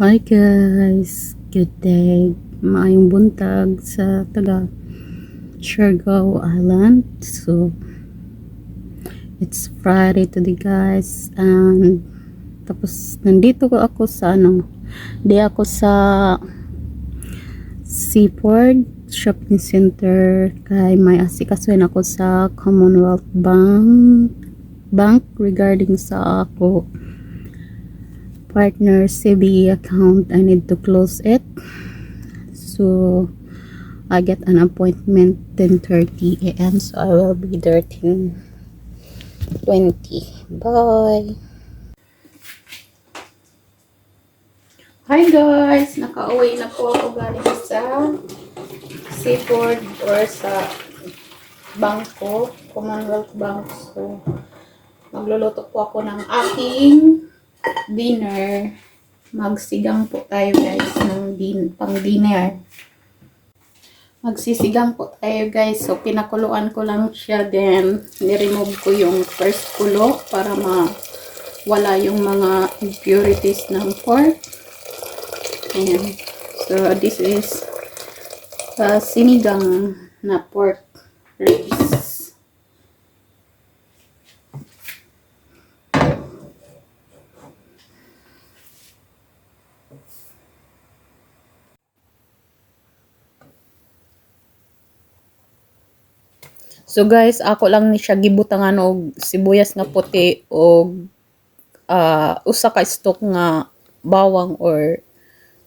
Hi guys! Good day! Maayong buntag sa taga Siargao Island. So, it's Friday today guys. And, tapos nandito ko ako sa ano, di ako sa Seaport Shopping Center kay may asikasuhin ako sa Commonwealth Bank Bank regarding sa ako partner CBE account I need to close it. So I get an appointment 10:30 a.m. so I will be there 10:20 bye. Hi guys. Nakauwi na po ako galing sa seafood or sa bangko Commonwealth Bank. So magluluto po ako ng aking dinner, magsigang po tayo guys ng din pang dinner. Magsisigang po tayo guys. So pinakuluan ko lang siya then ni-remove ko yung first kulo para ma wala yung mga impurities ng pork. Ayan. So this is uh, sinigang na pork ribs. So guys, ako lang ni siya gibutangan og sibuyas nga puti og ah, usa ka stalk nga bawang or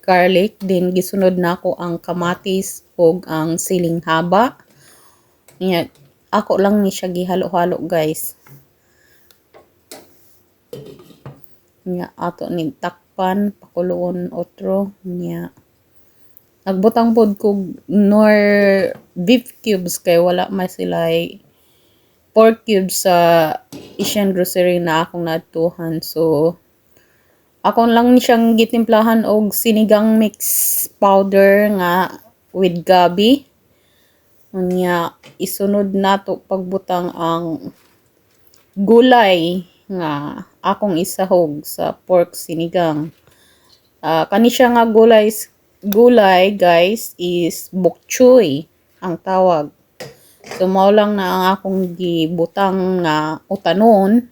garlic din gisunod nako ang kamatis og ang siling haba. Nya ako lang ni siya gihalo-halo guys. Nya ato ni takpan pakuloon otro nya nagbutang pod ko nor beef cubes kay wala may sila pork cubes sa Asian grocery na akong natuhan. So, ako lang siyang gitimplahan og sinigang mix powder nga with gabi. Unya, isunod nato pagbutang ang gulay nga akong isahog sa pork sinigang. Ah, kani siya nga gulay gulay guys is bok choy ang tawag. So mao lang na ang akong gibutang nga utanon.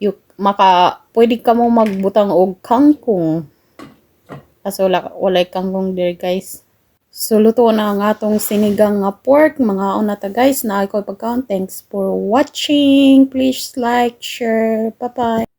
Yung maka pwede ka mo magbutang og kangkong. Kaso wala walay kangkong there guys. So luto na ang atong sinigang nga pork. Mga una ta guys na ako pagkaon. Thanks for watching. Please like, share. Bye-bye.